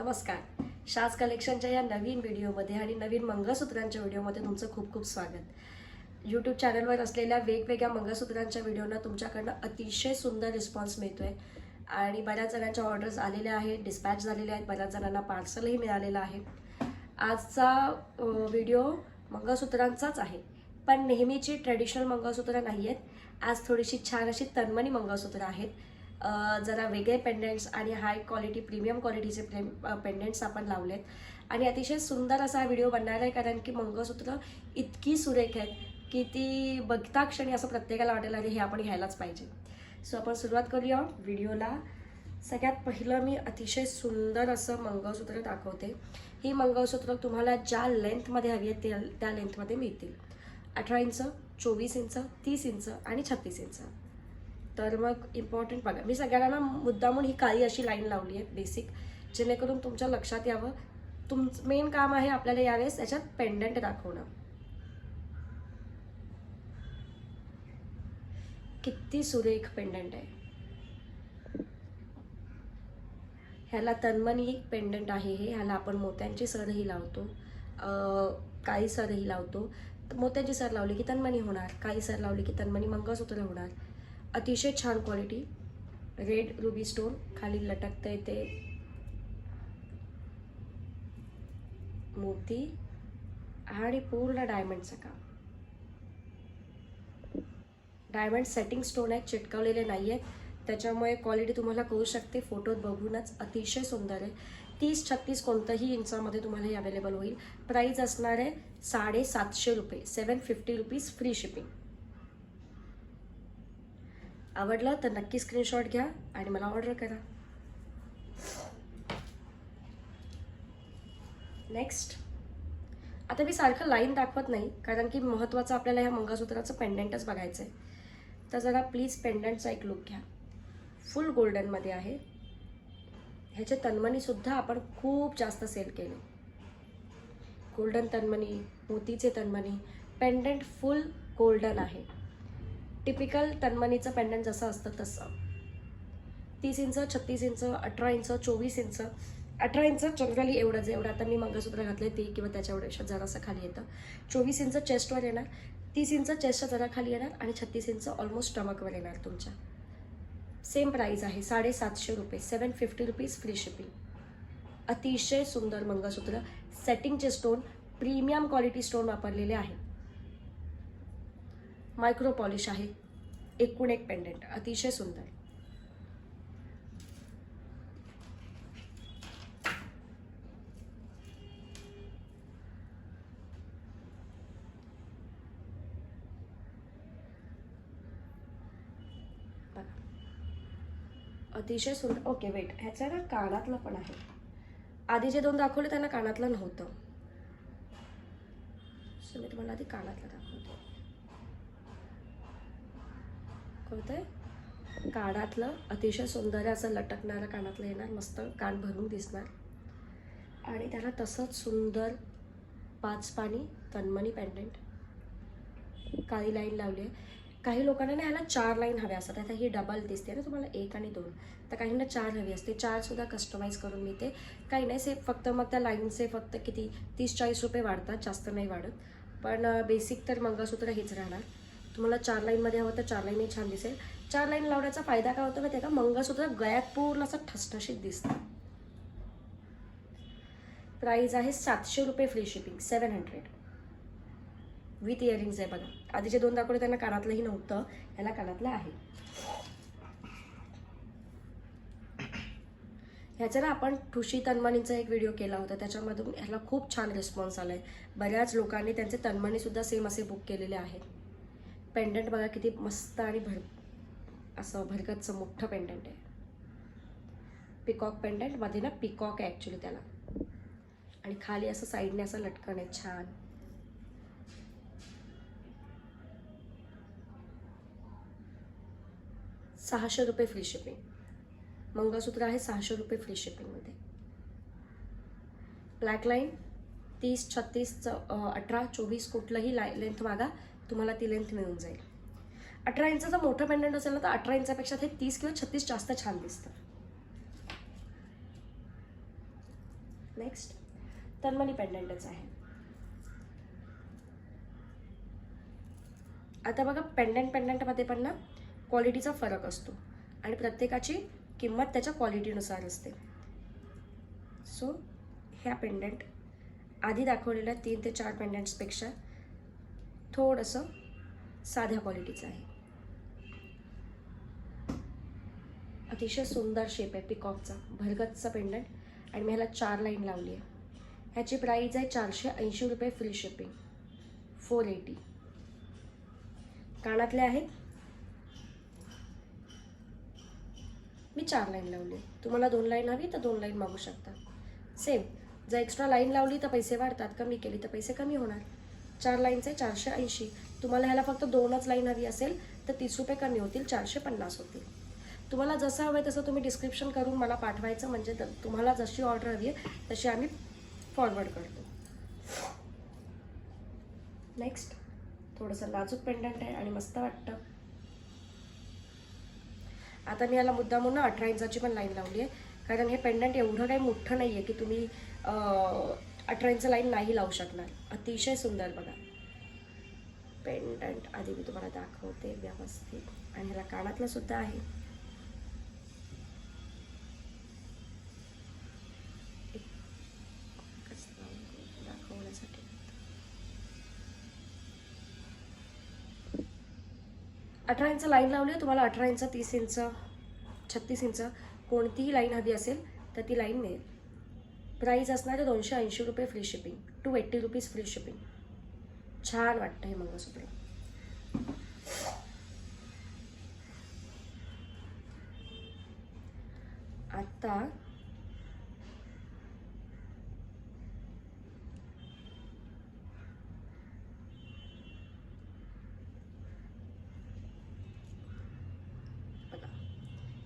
नमस्कार. शास कलेक्शनच्या या नवीन व्हिडिओमध्ये आणि नवीन मंगळसूत्रांच्या व्हिडिओमध्ये तुमचं खूप खूप स्वागत. यूट्यूब चॅनलवर असलेल्या वेगवेगळ्या मंगळसूत्रांच्या व्हिडिओना तुमच्याकडनं अतिशय सुंदर रिस्पॉन्स मिळतो आहे आणि बऱ्याच जणांच्या ऑर्डर्स आलेल्या आहेत डिस्पॅच झालेल्या आहेत बऱ्याच जणांना पार्सलही मिळालेलं आहे. आजचा व्हिडिओ मंगळसूत्रांचाच आहे. पण नेहमीची ट्रेडिशनल मंगळसूत्र नाही आहेत आज थोडीशी छान अशी तन्मनी मंगळसूत्रं आहेत. जरा वेगळे पेंडेंट्स आणि हाय क्वालिटी प्रीमियम क्वालिटीचे पेंडेंट्स आपण लावलेत. आणि अतिशय सुंदर असा हा व्हिडिओ बनणार आहे कारण की मंगळसूत्र इतकी सुरेख आहेत की ती बघता क्षणी असं प्रत्येकाला वाटेल आणि हे आपण घ्यायलाच पाहिजे. सो आपण सुरुवात करूया व्हिडिओला सगळ्यात पहिलं मी अतिशय सुंदर असं मंगळसूत्र दाखवते. ही मंगळसूत्र तुम्हाला ज्या लेंथमध्ये हवी आहेत त्या त्या लेंथमध्ये मिळतील. अठरा इंच चोवीस इंच तीस इंच आणि छत्तीस इंच. तर मग इम्पॉर्टंट बघा. मी सगळ्यांना मुद्दामून ही काळी अशी लाईन लावली आहे बेसिक जेणेकरून तुमच्या लक्षात यावं. तुमचं मेन काम आहे आपल्याला यावेळेस याच्यात पेंडंट दाखवणं. किती सुरेख पेंडंट आहे. ह्याला तन्मनी एक पेंडंट आहे हे. ह्याला आपण मोत्यांची सरही लावतो. काही काळी सरही लावतो. मोत्यांची सर लावली की तन्मनी होणार. काळी सर लावली की तन्मनी मंगळसूत्र होणार. अतिशय छान क्वालिटी रेड रुबी स्टोन खाली लटकतं ते. मोती आणि पूर्ण डायमंडचं काम. डायमंड सेटिंग स्टोन आहेत चिटकवलेले नाही आहेत त्याच्यामुळे क्वालिटी तुम्हाला कळू शकते. फोटोत बघूनच अतिशय सुंदर आहे. तीस छत्तीस कोणत्याही इंचामध्ये तुम्हाला हे अवेलेबल होईल. प्राईज असणार आहे साडेसातशे रुपये. Seven fifty rupees free shipping आवडलं तर नक्की स्क्रीनशॉट घ्या आणि मला ऑर्डर करा. नेक्स्ट आता मी सारखं लाईन दाखवत नाही कारण की महत्त्वाचं आपल्याला ह्या मंगळसूत्राचं पेंडंटच बघायचं आहे तर जरा प्लीज पेंडंटचा एक लुक घ्या. फुल गोल्डनमध्ये आहे. ह्याचे तन्मणीसुद्धा आपण खूप जास्त सेल केले. गोल्डन तन्मणी मोतीचे तन्मणी पेंडंट फुल गोल्डन आहे. टिपिकल तन्मणीचं पेंडंट जसं असतं तसं. तीस इंच छत्तीस इंच अठरा इंच चोवीस इंच. अठरा इंच जनरली एवढंच एवढं आता मी मंगळसूत्र घातले ते किंवा त्याच्या एवढ्याशा जरासं खाली येतं. चोवीस इंच चेस्टवर येणार. तीस इंच चेस्टच्या जरा खाली येणार आणि छत्तीस इंच ऑलमोस्ट स्टमकवर येणार तुमच्या. सेम प्राईज आहे. साडेसातशे रुपये. Seven fifty rupees free shipping अतिशय सुंदर मंगळसूत्र. सेटिंगचे स्टोन प्रीमियम क्वालिटी स्टोन वापरलेले आहे मायक्रो पॉलिश आहे. एकूण एक पेंडेंट अतिशय सुंदर. अतिशय सुंदर. ओके वेट ह्याचं ना कानातलं पण आहे. आधी जे दोन दाखवले त्यांना कानातलं नव्हतं. सो मी तुम्हाला आधी कानातलं दाखवते कळतंय कानातलं अतिशय सुंदर असं लटकणारं कानातलं येणार मस्त कान भरून दिसणार. आणि त्याला तसंच सुंदर पाच पाणी तन्मणी पेंडंट काळी लाईन लावली आहे. काही लोकांना ना ह्याला चार लाईन हव्या असतात. आता ही डबल दिसते ना तुम्हाला एक आणि दोन. तर काहींना चार हवी असते. चारसुद्धा कस्टमाइज करून मिळते. काही नाही से फक्त मग त्या लाईनचे फक्त किती तीस चाळीस रुपये वाढतात. जास्त नाही वाढत. पण बेसिक तर मंगळसूत्र हेच राहणार. तुम्हाला चार लाईनमध्ये हवं तर चार लाईनही छान दिसेल. चार लाईन लावण्याचा फायदा काय होतो माहिती आहे का? मंगळसूत्र गळ्यात पूर्ण असं ठसठशीत दिसतं. प्राईज आहे सातशे रुपये free shipping seven hundred with earrings आहे बघा. आधीचे दोन दाखवले त्यांना कानातलंही नव्हतं ह्याला कानातलं आहे. ह्याचा ना आपण ठुशी तन्मणींचा एक व्हिडिओ केला होता. त्याच्यामधून ह्याला खूप छान रिस्पॉन्स आला आहे बऱ्याच लोकांनी त्यांचे तन्मणीसुद्धा सेम असे बुक केलेले आहेत. पेंडंट बघा किती मस्त आणि भर असं भरगतचं मोठं पेंडंट आहे. पिकॉक पेंडंटमध्ये ना पिकॉक आहे ॲक्च्युली त्याला. आणि खाली असं साईडने असं लटकन आहे छान. सहाशे रुपये फ्री शिपिंग मंगळसूत्र आहे सहाशे रुपये फ्री शिपिंगमध्ये ब्लॅक लाईन तीस छत्तीस अठरा चोवीस कुठलंही लाय लेंथ मागा. तुम्हाला ती लेंथ मिळून जाईल. अठरा इंचाचं मोठं पेंडंट असेल ना तर अठरा इंचापेक्षा ते तीस किंवा छत्तीस जास्त छान दिसतं. नेक्स्ट तन्मणी पेंडंटच आहे. आता बघा पेंडंट पेंडंटमध्ये पण ना क्वालिटीचा फरक असतो. आणि प्रत्येकाची किंमत त्याच्या क्वालिटीनुसार असते. सो ह्या पेंडंट आधी दाखवलेल्या तीन ते चार पेंडंट्सपेक्षा थोडंसं साध्या क्वालिटीचं आहे. अतिशय सुंदर शेप आहे पिकॉकचा भरगतचा पेंडंट आणि मी ह्याला चार लाईन लावली आहे. ह्याची प्राईज आहे चारशे ऐंशी रुपये फ्री शिपिंग फोर एटी कानातले आहेत मी चार लाईन लावली तुम्हाला दोन लाईन हवी तर दोन लाईन मागू शकता. सेम जर एक्स्ट्रा लाईन लावली तर पैसे वाढतात कमी केली तर पैसे कमी होणार. चार लाईनचे चारशे ऐंशी. तुम्हाला ह्याला फक्त दोनच लाईन हवी असेल तर तीस रुपये कमी होतील चारशे पन्नास होतील. तुम्हाला जसं हवं आहे तसं तुम्ही डिस्क्रिप्शन करून मला पाठवायचं म्हणजे त- तुम्हाला जशी ऑर्डर हवी आहे तशी आम्ही फॉरवर्ड करतो. नेक्स्ट थोडंसं नाजूक पेंडंट आहे आणि मस्त वाटतं. आता मी याला मुद्दा ना अठरा इंचाची पण लाईन लावली आहे. कारण हे पेंडंट एवढं काही मोठं नाही आहे की तुम्ही अठरा इंच लाईन नाही लावू शकणार. अतिशय सुंदर बघा. पेंडंट आधी मी तुम्हाला दाखवते व्यवस्थित. आणि ह्याला कानातला सुद्धा आहे. दाखवण्यासाठी. अठरा इंच लाईन लावली तुम्हाला अठरा इंच तीस इंच छत्तीस इंच कोणतीही लाईन हवी असेल तर ती लाईन मिळेल. प्राईस असणार आहे दोनशे ऐंशी रुपये free shipping two eighty rupees free shipping छान वाटतं हे मंगळसूत्र. आता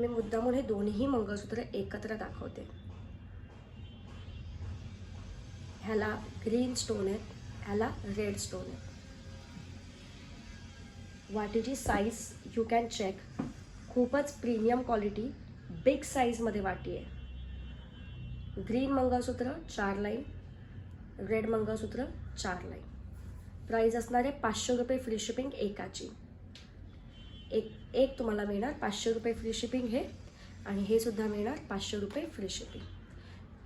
मी मुद्दामून हे दोन्ही मंगळसूत्र एकत्र दाखवते. ह्याला ग्रीन स्टोन आहेत ह्याला रेड स्टोन आहे वाटीची साईज यू कॅन चेक खूपच प्रीमियम क्वालिटी बिग साईजमध्ये वाटी आहे. ग्रीन मंगळसूत्र चार लाईन रेड मंगळसूत्र चार लाईन प्राईज असणारे पाचशे रुपये फ्री शिपिंग एकाची. एक एक तुम्हाला मिळणार पाचशे रुपये फ्री शिपिंग हे आणि हे सुद्धा मिळणार पाचशे रुपये फ्री शिपिंग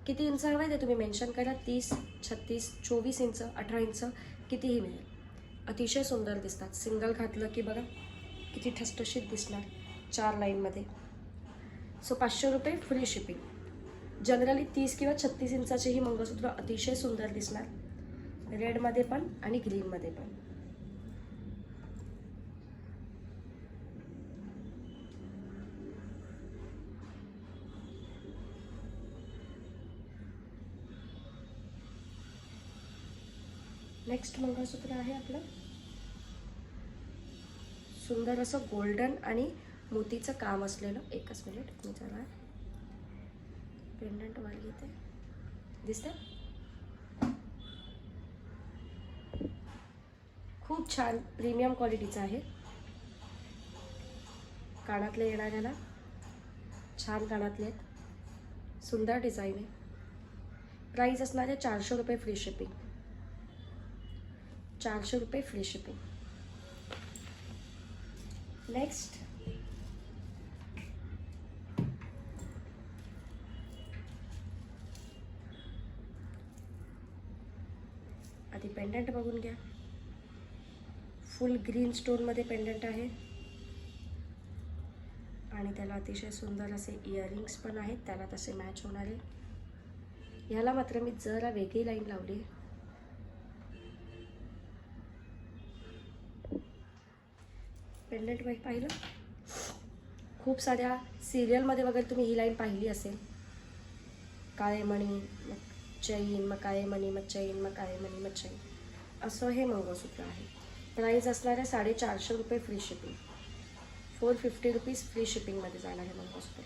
किती इंच हवं आहे ते तुम्ही मेन्शन करा. तीस छत्तीस चोवीस इंच अठरा इंच कितीही मिळेल. अतिशय सुंदर दिसतात. सिंगल घातलं की बघा किती ठसठशीत दिसणार चार लाईनमध्ये सो पाचशे रुपये फ्री शिपिंग जनरली तीस किंवा छत्तीस इंचाचे ही मंगळसूत्र अतिशय सुंदर दिसणार. रेडमध्ये पण आणि ग्रीनमध्ये पण. नेक्स्ट मंगळसूत्र आहे आपलं. सुंदर असं गोल्डन आणि मोतीचं काम असलेलं. एकच मिनिट मी जरा पेंडंट वाल घेते. दिसते खूप छान प्रीमियम क्वालिटीचं आहे. कानातले येणाऱ्याला छान कानातले आहेत. सुंदर डिझाईन आहे. प्राईस असणार आहे चारशे रुपये फ्री शिपिंग चारशे रुपये फ्री शिपिंग नेक्स्ट आधी पेंडंट बघून घ्या. फुल ग्रीन स्टोनमध्ये पेंडंट आहे. आणि त्याला अतिशय सुंदर असे इयरिंग्स पण आहेत. त्याला तसे मॅच होणारे ह्याला मात्र मी जरा वेगळी लाईन लावली. पेंडंट बाई पाहिलं. खूप साऱ्या सिरियलमध्ये वगैरे तुम्ही ही लाईन पाहिली असेल. काळे मणी मग चैन मग काळे मणी मग चैन मग काळे मणी मग चैन असं हे मंगळसूत्र आहे. प्राईज असणार आहे साडेचारशे रुपये free shipping four fifty rupees free शिपिंगमध्ये जाणार आहे मंगळसूत्र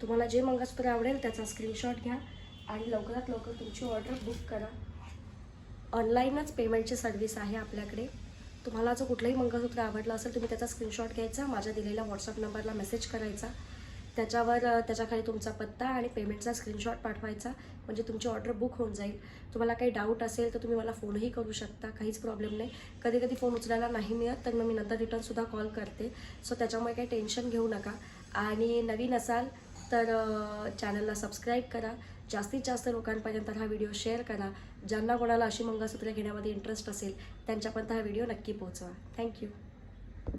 तुम्हाला जे मंगळसूत्र आवडेल त्याचा स्क्रीनशॉट घ्या आणि लवकरात लवकर तुमची ऑर्डर बुक करा. ऑनलाईनच पेमेंटची सर्व्हिस आहे आपल्याकडे. तुम्हाला जर कुठलंही मंगळसूत्र आवडलं असेल तुम्ही त्याचा स्क्रीनशॉट घ्यायचा माझ्या दिलेल्या व्हॉट्सअप नंबरला मेसेज करायचा. त्याच्यावर त्याच्याखाली तुमचा पत्ता आणि पेमेंटचा स्क्रीनशॉट पाठवायचा म्हणजे तुमची ऑर्डर बुक होऊन जाईल. तुम्हाला काही डाऊट असेल तर तुम्ही मला फोनही करू शकता काहीच प्रॉब्लेम नाही. कधी कधी फोन उचलायला नाही मिळत तर मग मी नंतर रिटर्नसुद्धा कॉल करते. सो त्याच्यामुळे काही टेन्शन घेऊ नका. आणि नवीन असाल तर चॅनलला सबस्क्राईब करा. जास्तीत जास्त लोकांपर्यंत हा व्हिडिओ शेअर करा. ज्यांना कोणाला अशी मंगळसूत्र घेण्यामध्ये इंटरेस्ट असेल त्यांच्यापर्यंत हा व्हिडिओ नक्की पोहोचवा. थँक्यू